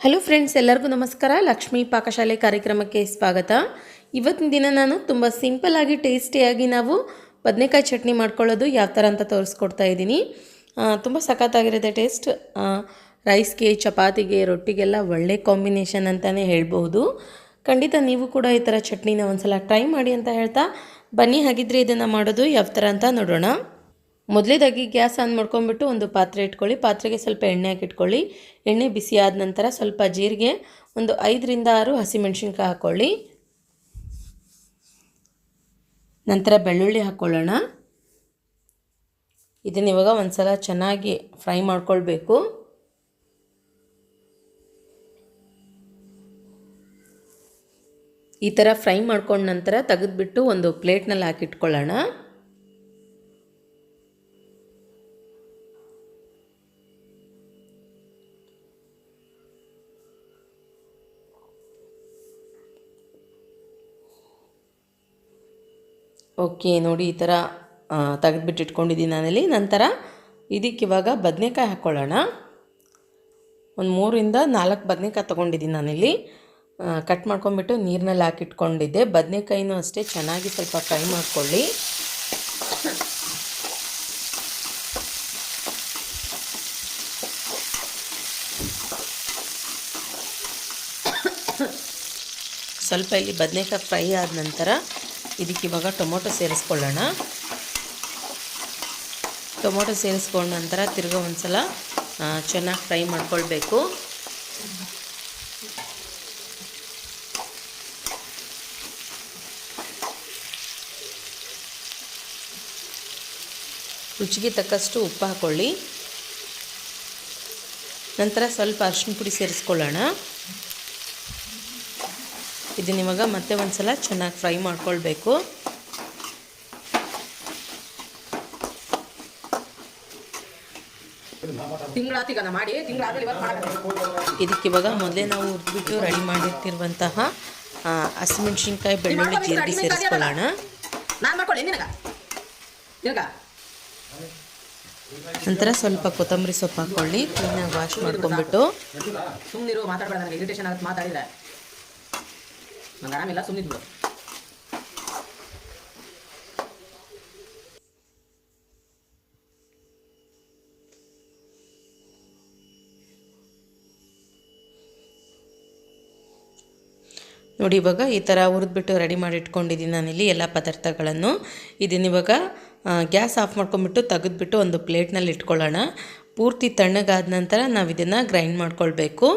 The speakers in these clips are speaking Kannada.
ಹಲೋ ಫ್ರೆಂಡ್ಸ್ ಎಲ್ಲರಿಗೂ ನಮಸ್ಕಾರ. ಲಕ್ಷ್ಮೀ ಪಾಕಶಾಲೆ ಕಾರ್ಯಕ್ರಮಕ್ಕೆ ಸ್ವಾಗತ. ಇವತ್ತಿನ ದಿನ ನಾನು ತುಂಬ ಸಿಂಪಲ್ಲಾಗಿ ಟೇಸ್ಟಿಯಾಗಿ ನಾವು ಬದನೆಕಾಯಿ ಚಟ್ನಿ ಮಾಡ್ಕೊಳ್ಳೋದು ಯಾವ ಥರ ಅಂತ ತೋರಿಸ್ಕೊಡ್ತಾ ಇದ್ದೀನಿ. ತುಂಬ ಸಖತ್ತಾಗಿರುತ್ತೆ ಟೇಸ್ಟ್ ರೈಸ್ಗೆ ಚಪಾತಿಗೆ, ರೊಟ್ಟಿಗೆಲ್ಲ ಒಳ್ಳೆ ಕಾಂಬಿನೇಷನ್ ಅಂತಲೇ ಹೇಳ್ಬೋದು ಖಂಡಿತ ನೀವು ಕೂಡ ಈ ಥರ ಚಟ್ನಿನ ಒಂದು ಸಲ ಟ್ರೈ ಮಾಡಿ ಅಂತ ಹೇಳ್ತಾ ಬನ್ನಿ. ಹಾಗಿದ್ರೆ ಇದನ್ನು ಮಾಡೋದು ಯಾವ ಥರ ಅಂತ ನೋಡೋಣ. ಮೊದಲೇದಾಗಿ ಗ್ಯಾಸ್ ಆನ್ ಮಾಡ್ಕೊಂಬಿಟ್ಟು ಒಂದು ಪಾತ್ರೆ ಇಟ್ಕೊಳ್ಳಿ. ಪಾತ್ರೆಗೆ ಸ್ವಲ್ಪ ಎಣ್ಣೆ ಹಾಕಿಟ್ಕೊಳ್ಳಿ. ಎಣ್ಣೆ ಬಿಸಿ ಆದ ನಂತರ ಸ್ವಲ್ಪ ಜೀರಿಗೆ, ಒಂದು ಐದರಿಂದ ಆರು ಹಸಿಮೆಣ್ಸಿನ್ಕಾಯಿ ಹಾಕ್ಕೊಳ್ಳಿ ನಂತರ ಬೆಳ್ಳುಳ್ಳಿ ಹಾಕ್ಕೊಳ್ಳೋಣ ಇದನ್ನು ಇವಾಗ ಒಂದು ಸಲ ಚೆನ್ನಾಗಿ ಫ್ರೈ ಮಾಡ್ಕೊಳ್ಬೇಕು. ಈ ಥರ ಫ್ರೈ ಮಾಡ್ಕೊಂಡ ನಂತರ ತೆಗೆದುಬಿಟ್ಟು ಒಂದು ಪ್ಲೇಟ್ನಲ್ಲಿ ಹಾಕಿಟ್ಕೊಳ್ಳೋಣ. ಓಕೆ, ನೋಡಿ ಈ ಥರ ತೆಗೆದುಬಿಟ್ಟು ಇಟ್ಕೊಂಡಿದ್ದೀನಿ ನಾನಲ್ಲಿ. ನಂತರ ಇದಕ್ಕೆ ಇವಾಗ ಬದನೆಕಾಯಿ ಹಾಕ್ಕೊಳ್ಳೋಣ ಒಂದು ಮೂರಿಂದ ನಾಲ್ಕು ಬದನೆಕಾಯಿ ತೊಗೊಂಡಿದ್ದೀನಿ ನಾನಿಲ್ಲಿ. ಕಟ್ ಮಾಡ್ಕೊಂಬಿಟ್ಟು ನೀರಿನಲ್ಲಿ ಹಾಕಿಟ್ಕೊಂಡಿದ್ದೆ. ಬದನೆಕಾಯಿನೂ ಅಷ್ಟೇ, ಚೆನ್ನಾಗಿ ಸ್ವಲ್ಪ ಫ್ರೈ ಮಾಡ್ಕೊಳ್ಳಿ. ಸ್ವಲ್ಪ ಇಲ್ಲಿ ಬದನೆಕಾಯಿ ಫ್ರೈ ಆದ ನಂತರ ಇದಕ್ಕೆ ಇವಾಗ ಟೊಮೊಟೊ ಸೇರಿಸ್ಕೊಳ್ಳೋಣ. ಟೊಮೊಟೊ ಸೇರಿಸ್ಕೊಂಡ ನಂತರ ತಿರ್ಗಾ ಒಂದ್ಸಲ ಚೆನ್ನಾಗಿ ಫ್ರೈ ಮಾಡ್ಕೊಳ್ಬೇಕು. ರುಚಿಗೆ ತಕ್ಕಷ್ಟು ಉಪ್ಪು ಹಾಕ್ಕೊಳ್ಳಿ ನಂತರ ಸ್ವಲ್ಪ ಅರಿಶಿನ ಪುಡಿ ಸೇರಿಸ್ಕೊಳ್ಳೋಣ. ಇದನ್ನ ಇವಾಗ ಮತ್ತೆ ಒಂದ್ಸಲ ಚೆನ್ನಾಗಿ ಫ್ರೈ ಮಾಡ್ಕೊಳ್ಬೇಕು. ಇದಕ್ಕೆ ಇವಾಗ ಮೊದಲೇ ನಾವು ಹುರಿದ್ಬಿಟ್ಟು ರೆಡಿ ಮಾಡಿರ್ತಿರುವಂತಹ ಹಸಿಮೆಣ್ಸಿನ್ಕಾಯಿ ಬೆಳ್ಳುಳ್ಳಿ ಜೀರಿಗೆ ಸೇರಿಸ್ಕೊಳ್ಳೋಣ. ನಂತರ ಸ್ವಲ್ಪ ಕೊತ್ತಂಬರಿ ಸೊಪ್ಪು ಹಾಕೊಳ್ಳಿ ಕ್ಲೀನಾಗಿ ವಾಶ್ ಮಾಡ್ಕೊಂಡ್ಬಿಟ್ಟು. ಸುಮ್ಮನಿರು ಮಾತಾಡ್ಬೇಡ ನನಗೆ ಇರಿಟೇಷನ್ ಆಗುತ್ತೆ ಮಾತಾಡಿದ್ರೆ. ನಂಗೆ ಆರಾಮಿಲ್ಲ ಸುಮ್ಮನಿದ್ಬಿಡು ನೋಡಿ, ಇವಾಗ ಈ ಥರ ಹುರಿದ್ಬಿಟ್ಟು ರೆಡಿ ಮಾಡಿ ಇಟ್ಕೊಂಡಿದ್ದೀನಿ ನಾನಿಲ್ಲಿ ಎಲ್ಲ ಪದಾರ್ಥಗಳನ್ನು. ಇದನ್ನ ಇವಾಗ ಗ್ಯಾಸ್ ಆಫ್ ಮಾಡ್ಕೊಂಬಿಟ್ಟು ತೆಗೆದ್ಬಿಟ್ಟು ಒಂದು ಪ್ಲೇಟ್ನಲ್ಲಿ ಇಟ್ಕೊಳ್ಳೋಣ. ಪೂರ್ತಿ ತಣ್ಣಗಾದ ನಂತರ ನಾವು ಇದನ್ನು ಗ್ರೈಂಡ್ ಮಾಡ್ಕೊಳ್ಬೇಕು.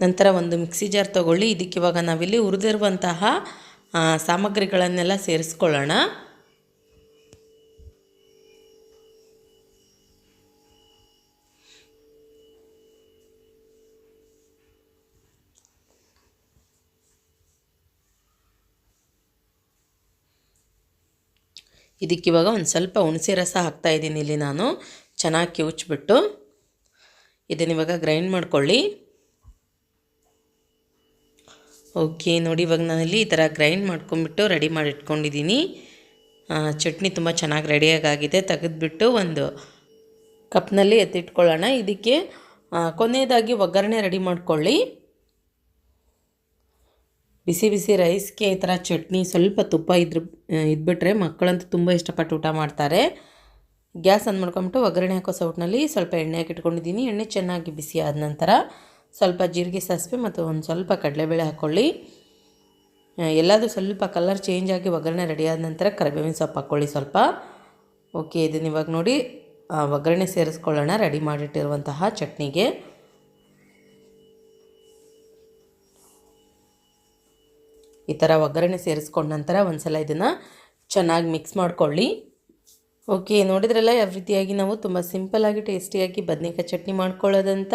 ನಂತರ ಒಂದು ಮಿಕ್ಸಿ ಜಾರ್ ತೊಗೊಳ್ಳಿ. ಇದಕ್ಕೆ ಇವಾಗ ನಾವಿಲ್ಲಿ ಹುರಿದಿರುವಂತಹ ಸಾಮಗ್ರಿಗಳನ್ನೆಲ್ಲ ಸೇರಿಸ್ಕೊಳ್ಳೋಣ. ಇದಕ್ಕಿವಾಗ ಒಂದು ಸ್ವಲ್ಪ ಹುಣಸೆ ರಸ ಹಾಕ್ತಾ ಇದ್ದೀನಿ ಇಲ್ಲಿ ನಾನು. ಚೆನ್ನಾಗಿ ಕಿವುಚ್ಬಿಟ್ಟು. ಇದನ್ನಿವಾಗ ಗ್ರೈಂಡ್ ಮಾಡ್ಕೊಳ್ಳಿ. ಓಕೆ, ನೋಡಿ ಇವಾಗ ನಾನಿಲ್ಲಿ ಈ ಥರ ಗ್ರೈಂಡ್ ಮಾಡ್ಕೊಂಬಿಟ್ಟು ರೆಡಿ ಮಾಡಿ ಇಟ್ಕೊಂಡಿದ್ದೀನಿ. ಚಟ್ನಿ ತುಂಬ ಚೆನ್ನಾಗಿ ರೆಡಿಯಾಗಿದೆ ತೆಗೆದುಬಿಟ್ಟು ಒಂದು ಕಪ್ನಲ್ಲಿ ಎತ್ತಿಟ್ಕೊಳ್ಳೋಣ. ಇದಕ್ಕೆ ಕೊನೆಯದಾಗಿ ಒಗ್ಗರಣೆ ರೆಡಿ ಮಾಡ್ಕೊಳ್ಳಿ. ಬಿಸಿ ಬಿಸಿ ರೈಸ್ಗೆ ಈ ಥರ ಚಟ್ನಿ ಸ್ವಲ್ಪ ತುಪ್ಪ ಇದ್ರ ಇದ್ಬಿಟ್ರೆ ಮಕ್ಕಳಂತೂ ತುಂಬ ಇಷ್ಟಪಟ್ಟು ಊಟ ಮಾಡ್ತಾರೆ. ಗ್ಯಾಸ್ ಆನ್ ಮಾಡ್ಕೊಂಬಿಟ್ಟು ಒಗ್ಗರಣೆ ಹಾಕೋ ಸೌಟ್ನಲ್ಲಿ ಸ್ವಲ್ಪ ಎಣ್ಣೆ ಹಾಕಿಟ್ಕೊಂಡಿದ್ದೀನಿ. ಎಣ್ಣೆ ಚೆನ್ನಾಗಿ ಬಿಸಿ ಆದ ನಂತರ ಸ್ವಲ್ಪ ಜೀರಿಗೆ ಸಾಸಿವೆ ಮತ್ತು ಒಂದು ಸ್ವಲ್ಪ ಕಡಲೆಬೇಳೆ ಹಾಕ್ಕೊಳ್ಳಿ ಎಲ್ಲದೂ ಸ್ವಲ್ಪ ಕಲರ್ ಚೇಂಜ್ ಆಗಿ ಒಗ್ಗರಣೆ ಆದ ನಂತರ ಕರಿಬೇವಿನ ಸೊಪ್ಪು ಹಾಕ್ಕೊಳ್ಳಿ ಸ್ವಲ್ಪ. ಓಕೆ ಇದನ್ನ ಇವಾಗ ನೋಡಿ ಒಗ್ಗರಣೆ ಸೇರಿಸ್ಕೊಳ್ಳೋಣ. ರೆಡಿ ಮಾಡಿಟ್ಟಿರುವಂತಹ ಚಟ್ನಿಗೆ. ಈ ಥರ ಒಗ್ಗರಣೆ ಸೇರಿಸ್ಕೊಂಡ ನಂತರ ಒಂದು ಸಲ ಇದನ್ನು ಚೆನ್ನಾಗಿ ಮಿಕ್ಸ್ ಮಾಡಿಕೊಳ್ಳಿ. ಓಕೆ ನೋಡಿದ್ರಲ್ಲ, ಯಾವ ರೀತಿಯಾಗಿ ನಾವು ತುಂಬ ಸಿಂಪಲ್ಲಾಗಿ ಟೇಸ್ಟಿಯಾಗಿ ಬದನೆಕಾಯಿ ಚಟ್ನಿ ಮಾಡ್ಕೊಳ್ಳೋದಂತ.